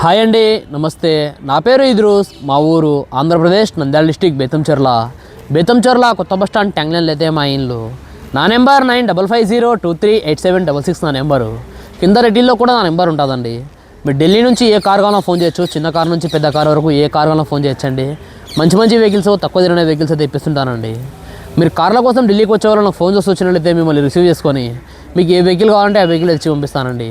Hi అండి నమస్తే. నా పేరు ఇద్రూస్ మా ఊరు ఆంధ్రప్రదేశ్ నంద్యాల డిస్టిక్ బేతంచెర్ల బేతంచెర్ల కొత్త బస్ స్టాండ్ ట్యాంగ్లైన్లో అయితే మా ఇల్లు. నా number nine double five zero two three eight seven double six నా నెంబరు. కింద రెడ్డిలో కూడా నా నెంబర్ ఉంటుందండి. మీరు ఢిల్లీ నుంచి ఏ కార్ కావాలన్నా ఫోన్ చేయొచ్చు చిన్న కార్ నుంచి పెద్ద కార్ వరకు ఏ కార్ కావాలన్నా ఫోన్ చేయొచ్చండి. మంచి మంచి వెహికల్స్ తక్కువ తిరిగిన వెహికల్స్ అయితే ఇప్పిస్తుంటానండి. మీరు కార్ల కోసం ఢిల్లీకి వచ్చే వాళ్ళు నాకు ఫోన్ చేసి వచ్చినట్లయితే మిమ్మల్ని రిసీవ్ చేసుకొని మీకు ఏ వెహికల్ కావాలంటే ఆ వెహికల్ తెచ్చి పంపిస్తానండి.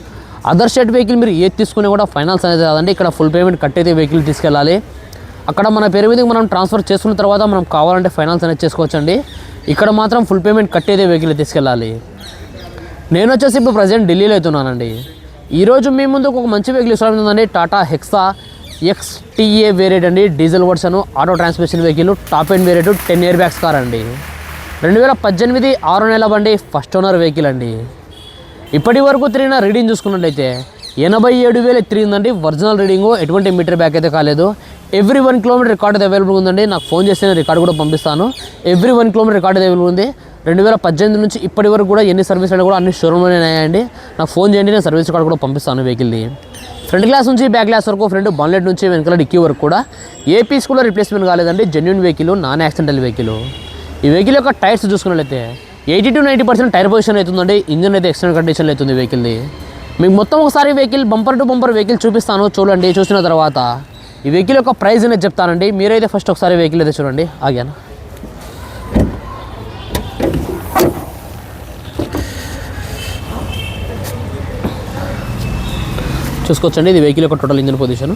అదర్ స్టేట్ వెహికల్ మీరు ఏది తీసుకునే కూడా ఫైనాన్స్ అనేది కాదండి ఇక్కడ ఫుల్ పేమెంట్ కట్టయితే వెహికల్ తీసుకెళ్ళాలి. అక్కడ మన పేరు మీదకి మనం ట్రాన్స్ఫర్ చేసుకున్న తర్వాత మనం కావాలంటే ఫైనాన్స్ అనేది చేసుకోవచ్చండి. ఇక్కడ మాత్రం ఫుల్ పేమెంట్ కట్టేదే వెహికల్ తీసుకెళ్ళాలి. నేను వచ్చేసి ఇప్పుడు ప్రజెంట్ ఢిల్లీలో అవుతున్నానండి. ఈరోజు మీ ముందుకు ఒక మంచి వెహికల్ ఇష్టమైందండి టాటా హెక్సా ఎక్స్టీఏ వేరియంట్ అండి. Diesel version auto transmission vehicle top end variant ten air bags car అండి. రెండు వేల పద్దెనిమిది ఆరు నెలల బండి ఫస్ట్ ఓనర్ వెహికల్ అండి. ఇప్పటి వరకు తిరిగిన రీడింగ్ చూసుకున్నట్లయితే ఎనభై ఏడు వేలు తిరిగిందండి. ఒరిజినల్ రీడింగ్ ఎటువంటి మీటర్ బ్యాక్ అయితే కాలేదు. ఎవ్రీ వన్ కిలోమీటర్ రికార్డ్ అయితే అవైలబుల్ ఉందండి. నాకు ఫోన్ చేస్తే నేను రికార్డు కూడా పంపిస్తాను. Every one kilometre record available ఉంది. రెండు వేల పద్దెనిమిది నుంచి ఇప్పటి వరకు కూడా ఎన్ని సర్వీసులు కూడా అన్ని షోరూమ్లోనే ఉన్నాయండి. నాకు ఫోన్ చేయండి నేను సర్వీస్ రికార్డు కూడా పంపిస్తాను వెహికల్ది ఫ్రంట్ గ్లాస్ నుంచి బ్యాక్ గ్లాస్ వరకు ఫ్రంట్ బాన్లెట్ నుంచి వెనకాల డిక్కీ వరకు కూడా ఏ పీస్ కూడా రిప్లేస్మెంట్ కాలేదండి. Genuine vehicle non accidental vehicle ఈ వెహికల్ యొక్క టైర్స్ చూసుకున్నట్లయితే eighty to ninety percent tyre position అవుతుందండి ఇంజన్ అయితే ఎక్స్టెంట్ కండిషన్లో అవుతుంది వెహికల్ది మీకు మొత్తం ఒకసారి vehicle bumper to bumper vehicle చూపిస్తాను చూడండి చూసిన తర్వాత. ఈ వెహికల్ యొక్క ప్రైస్ అనేది చెప్తానండి మీరైతే ఫస్ట్ ఒకసారి వెహికల్ అయితే చూడండి ఆగాను? చూసుకోవచ్చండి ఇది వెహికల్ యొక్క total engine position.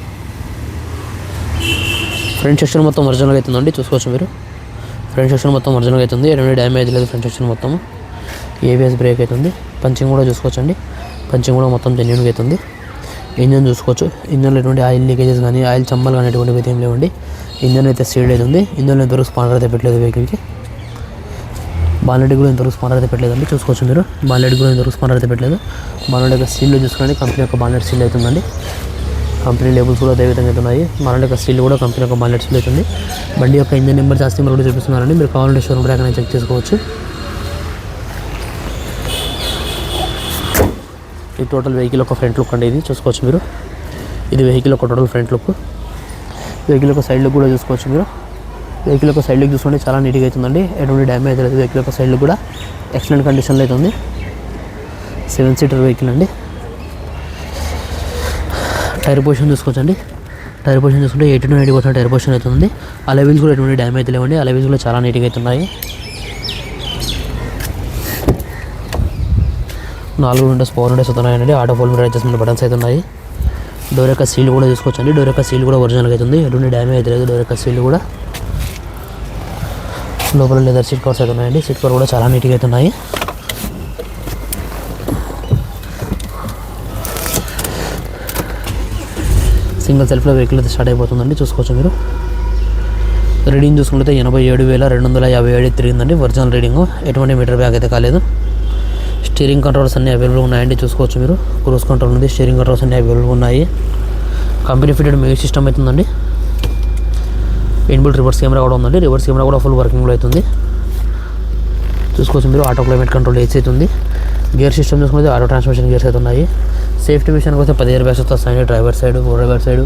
Front section మొత్తం ఒరిజినల్ అవుతుందండి చూసుకోవచ్చు మీరు. ఫ్రంట్ సెక్షన్ మొత్తం ఒరిజినల్ అవుతుంది. ఎటువంటి డ్యామేజ్ లేదు ఫ్రంట్ సెక్షన్ మొత్తం ఏబిఎస్ బ్రేక్ అవుతుంది. పంచింగ్ కూడా చూసుకోవచ్చండి. పంచింగ్ కూడా మొత్తం జెన్యున్గా అవుతుంది. ఇంజన్ చూసుకోవచ్చు. ఇంజన్లో ఎటువంటి ఆయిల్ లీకేజెస్ కానీ ఆయిల్ చమ్మలు కానీ ఎటువంటివి అయితే ఏం లేవండి. ఇంజన్ అయితే సీడ్ అవుతుంది ఇంజన్లో ఎంతవరకు స్పానర్ అయితే పెట్టలేదు వెహికల్కి బాలెట్ కూడా ఇంతవరకు స్పానర్ అయితే పెట్టలేదండి. చూసుకోవచ్చు మీరు. బాలెట్ కూడా ఇంతవరకు స్పానర్ అయితే పెట్టలేదు. బాలెట్ యొక్క సీల్లో చూసుకోండి. కంపెనీ యొక్క బాలెట్ సీల్ అవుతుందండి కంపెనీ లేబుల్స్ కూడా అదే విధంగా అయితే ఉన్నాయి. బాలెట్ యొక్క సీల్ కూడా కంపెనీ యొక్క బాలెట్ సీల్ అవుతుంది. బండి యొక్క ఇంజన్ నెంబర్ జాస్తి మీరు కూడా చూపిస్తున్నారండి. మీరు కావాలంటే షోరూమ్ ట్రాక్ అనేది చెక్ చేసుకోవచ్చు. ఈ టోటల్ వెహికల్ ఒక ఫ్రంట్ లుక్ అండి ఇది. చూసుకోవచ్చు మీరు. ఇది వెహికల్ ఒక టోటల్ ఫ్రంట్ లుక్ వెహికల్ ఒక సైడ్ లుక్ కూడా చూసుకోవచ్చు మీరు. వెహికల్ యొక్క సైడ్ లుక్ చూసుకుంటే చాలా నీట్గా అవుతుందండి. ఎటువంటి డ్యామేజ్ లేదు. వెహికల్ యొక్క సైడ్ లుక్ కూడా ఎక్సలెంట్ కండిషన్లో అయితే ఉంది. సెవెన్ సీటర్ వెహికల్ అండి. టైర్ పొజిషన్ చూసుకోవచ్చండి. టైర్ పొజిషన్ చూసుకుంటే eighty to ninety percent tyre position అవుతుంది అలవీల్స్ కూడా ఎటువంటి డ్యామేజ్ లేవండి. అలవీల్స్ కూడా చాలా నీట్గా అవుతున్నాయి నాలుగు విండోస్ పవర్ విండోస్ అవుతున్నాయండి ఆటో ఫోల్ మీద అడ్జస్ట్మెంట్ బటన్స్ అయితే ఉన్నాయి. డోర్ యొక్క సీల్ కూడా చూసుకోవచ్చండి. డోర్ యొక్క సీల్ కూడా ఒరిజినల్గా అవుతుంది ఎటువంటి డ్యామేజ్ అయితే లేదు. డోర్ యొక్క సీల్ కూడా. లోపల లెదర్ సీట్ కవర్స్ అయితే ఉన్నాయండి. సీట్ కవర్ కూడా చాలా నీట్గా అవుతున్నాయి సింగిల్ సెల్ఫ్లో వెహికల్ అయితే స్టార్ట్ అయిపోతుందండి. చూసుకోవచ్చు మీరు. రీడింగ్ చూసుకుంటే ఎనభై ఏడు వేల రెండు వందల యాభై ఏడు తిరిగిందండి. Original reading. ఎటువంటి మీటర్ బ్యాగ్ అయితే కాలేదు. స్టీరింగ్ కంట్రోల్స్ అన్నీ అవైలబుల్ ఉన్నాయండి. చూసుకోవచ్చు మీరు. క్రూజ్ కంట్రోల్ ఉంది. స్టీరింగ్ కంట్రోల్స్ అన్నీ అవైలబుల్ ఉన్నాయి. కంపెనీ ఫిటెడ్ మ్యూజిక్ సిస్టమ్ అవుతుందండి. ఇన్బుల్ రివర్స్ కెమెరా కూడా ఉందండి. రివర్స్ కెమెరా కూడా ఫుల్ వర్కింగ్లో అవుతుంది. చూసుకోవచ్చు మీరు. ఆటో క్లైమేట్ కంట్రోల్ ఏసీ అవుతుంది గేర్ సిస్టమ్ చూసుకుంటే ఆటో ట్రాన్స్మిషన్ గేర్స్ అయితే ఉన్నాయి. సేఫ్టీ విషయానికి వస్తే పదిహేను బ్యాగ్స్ వస్తాయి. డ్రైవర్ సైడ్ డ్రైవర్ సైడ్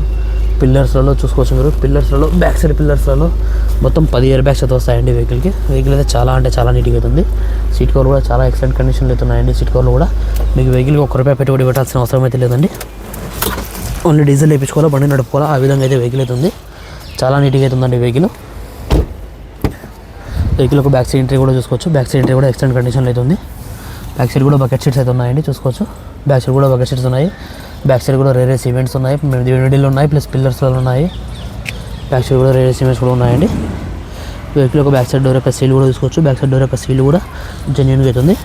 పిల్లర్స్లలో చూసుకోవచ్చు మీరు. పిల్లర్స్లలో బ్యాక్ సైడ్ పిల్లర్స్లలో మొత్తం పది ఇయర్ బ్యాగ్స్ అయితే వస్తాయండి వెహికల్కి వెహికల్ అయితే చాలా అంటే చాలా నీట్గా అవుతుంది. సీట్ కవర్ కూడా చాలా ఎక్సలెంట్ కండిషన్లో అవుతున్నాయండి సీట్ కవర్లు కూడా మీకు వెహికల్కి ఒక్క రూపాయి పెట్టుబడి పెట్టాల్సిన అవసరం అయితే లేదండి. ఓన్లీ డీజిల్ వేయించుకోవాలా బండి నడుపుకోవాలా ఆ విధంగా అయితే వెహికల్ అవుతుంది చాలా నీట్గా అవుతుందండి వెహికల్ వెహికల్ ఒక బ్యాక్ సైడ్ ఎంట్రీ కూడా చూసుకోవచ్చు. బ్యాక్ సైడ్ ఎంట్రీ కూడా ఎక్సలెంట్ కండిషన్లో అయితే ఉంది. బ్యాక్ సైడ్ కూడా బకెట్ సీట్స్ అయితే ఉన్నాయండి చూసుకోవచ్చు. బ్యాక్ సైడ్ కూడా బకెట్ సీట్స్ ఉన్నాయి. బ్యాక్ సైడ్ కూడా రేరే సిమెంట్స్ ఉన్నాయి. మిడిల్ ఉన్నాయి ప్లస్ పిల్లర్స్లో ఉన్నాయి. బ్యాక్ సైడ్ కూడా రేరే సిమెంట్స్ కూడా ఉన్నాయండి. వెహికల్ ఒక బ్యాక్ సైడ్ డోర్ యొక్క సీల్ కూడా చూసుకోవచ్చు. బ్యాక్ సైడ్ డోర్ యొక్క సీల్ కూడా జెన్యున్గా అవుతుంది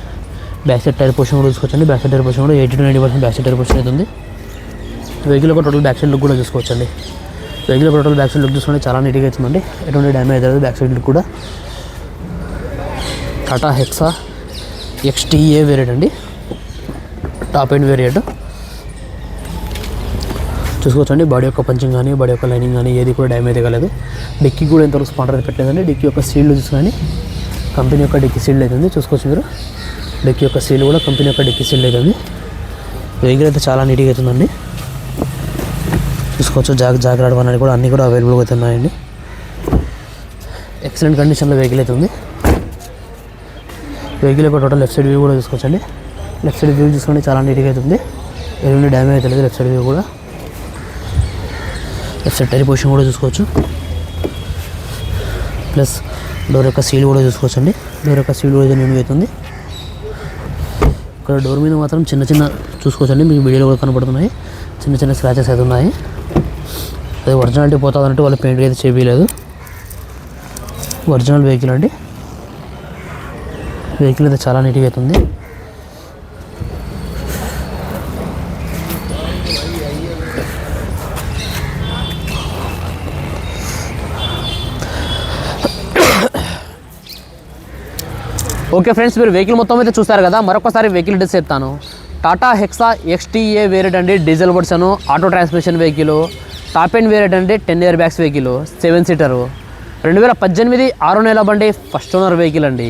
బ్యాక్ సైడ్ టైర్ పొజిషన్ కూడా చూసుకోవచ్చండి. బ్యాక్ సైడ్ టైర్ పొజిషన్ కూడా eighty to ninety percent back side tyre position అవుతుంది వెహికల్ ఒక టోటల్ బ్యాక్ సైడ్ లుక్ కూడా చూసుకోవచ్చండి. Vehicle total back side look చూసుకుంటే చాలా నీట్గా అవుతుందండి ఎటువంటి డ్యామేజ్ అవుతుంది బ్యాక్ సైడ్ లుక్ కూడా. టాటా హెక్సా ఎక్స్టీఏ వేరియట్ అండి. టాప్ ఎండ్ వేరియట్ చూసుకోవచ్చండి. బాడీ యొక్క పంచింగ్ కానీ బాడీ యొక్క లైనింగ్ కానీ ఏది కూడా డ్యామేజ్ కాలేదు. డిక్కీ కూడా ఎంతవరకు స్పాండర్ పెట్టలేదండి. డిక్కీ యొక్క సీల్ చూసుకొని కంపెనీ యొక్క డిక్కీ సీల్ అవుతుంది చూసుకోవచ్చు మీరు. డిక్కీ యొక్క సీల్ కూడా కంపెనీ యొక్క డిక్కీ సీల్ అవుతుంది వెహికల్ అయితే చాలా నీట్గా అవుతుందండి చూసుకోవచ్చు. జాగ్ జాగ్రత్త అనేది కూడా అన్నీ కూడా అవైలబుల్గా అవుతున్నాయండి ఎక్సలెంట్ కండిషన్లో వెహికల్ అయితే ఉంది. వెహికల్ యొక్క టోటల్ లెఫ్ట్ సైడ్ వ్యూ కూడా చూసుకోవచ్చండి. లెఫ్ట్ సైడ్ వ్యూ చూసుకోండి చాలా నీట్గా అవుతుంది ఎటువంటి డ్యామేజ్ అయితే లేదు లెఫ్ట్ సైడ్ వ్యూ కూడా. లెఫ్ట్ సైడ్ టైర్ పొజిషన్ కూడా చూసుకోవచ్చు. ప్లస్ డోర్ యొక్క సీల్ కూడా చూసుకోవచ్చు అండి డోర్ యొక్క సీల్ కూడా నేను అవుతుంది ఇక్కడ డోర్ మీద మాత్రం చిన్న చిన్న చూసుకోవచ్చండి. మీకు వీడియోలో కూడా కనబడుతున్నాయి చిన్న చిన్న స్క్రాచెస్ అయితే ఉన్నాయి. అది ఒరిజినాలిటీ పోతుంది అన్నట్టు వాళ్ళు పెయింట్ అయితే చేయలేదు ఒరిజినల్ వెహికల్ అండి. వెహికల్ అయితే చాలా నీట్గా అవుతుంది ఓకే ఫ్రెండ్స్ మీరు వెహికల్ మొత్తం అయితే చూస్తారు కదా మరొకసారి వెహికల్ డీటెయిల్స్ చెప్తాను టాటా హెక్సా ఎక్స్టీఏ వేరియట్ అండి diesel version auto transmission vehicle top end variant అండి ten air bags vehicle seven seater. రెండు వేల పద్దెనిమిది ఆరు నెలల బండి ఫస్ట్ ఓనర్ వెహికల్ అండి.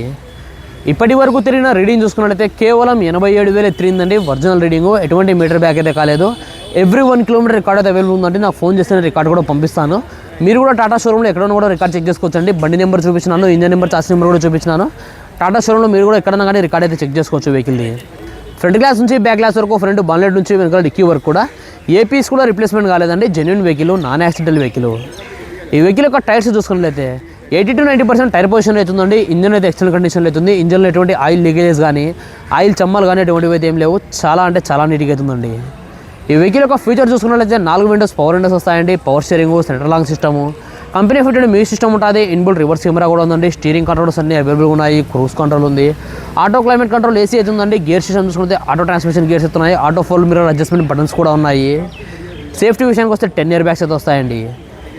ఇప్పటి వరకు తిరిగిన రీడింగ్ చూసుకున్నట్లయితే కేవలం ఎనభై ఏడు వేలు తిరిగిందండి ఒరిజినల్ రీడింగ్. ఎటువంటి మీటర్ బ్యాక్ అయితే కాలేదు. ఎవ్రీ వన్ కిలోమీటర్ రికార్డ్ అయితే అవైలబుల్ ఉందండి. నాకు ఫోన్ చేస్తే రికార్డ్ కూడా పంపిస్తాను. మీరు కూడా టాటా షోరూమ్లో ఎక్కడైనా కూడా రికార్డ్ చెక్ చేసుకోవచ్చండి. బండి నెంబర్ చూపించినాను ఇంజన్ నెంబర్ చార్జ్ నెంబర్ కూడా చూపించినాను. టాటా షోరూమ్లో మీరు కూడా ఎక్కడైనా కానీ రికార్డ్ అయితే చెక్ చేసుకోవచ్చు వెహికల్ది ఫ్రంట్ గ్లాస్ నుంచి బ్యాక్ గ్లాస్ వరకు ఫ్రంట్ బాన్లెట్ నుంచి వెనకాల డిక్కీ వరకు కూడా ఏ పీస్ కూడా రిప్లేస్మెంట్ కాలేదండి. Genuine vehicle non accidental vehicle ఈ వెహికల్ యొక్క టైర్స్ చూసుకున్నట్లయితే eighty to ninety percent tyre position అవుతుందండి ఇంజన్ అయితే ఎక్స్టర్నల్ కండిషన్లో అవుతుంది. ఇంజన్లో ఎటువంటి ఆయిల్ లీకేజెస్ కానీ ఆయిల్ చమ్మలు కానీ ఎటువంటివి అయితే ఏం లేవు. చాలా అంటే చాలా నీట్గా అవుతుందండి. ఈ వెహికల్ యొక్క ఫీచర్ చూసుకున్నట్లయితే నాలుగు విండోస్ పవర్ విండోస్ వస్తాయండి. Power steering central lock system company fitted music system ఉంటుంది. ఇన్బుల్ రివర్స్ కెమెరా కూడా ఉందండి. స్టీరింగ్ కంట్రోల్స్ అన్ని అవైలబుల్ ఉన్నాయి. క్రూజ్ కంట్రోల్ ఉంది. ఆటో క్లైమేట్ కంట్రోల్ ఏసీ అయితే ఉందండి గేర్ సిస్టమ్ చూసుకుంటే ఆటో ట్రాన్స్మిషన్ గేర్స్ ఉన్నాయి auto fold mirror adjustment buttons కూడా ఉన్నాయి. సేఫ్టీ విషయానికి వస్తే టెన్ ఇయర్ బ్యాగ్స్ అయితే వస్తాయండి.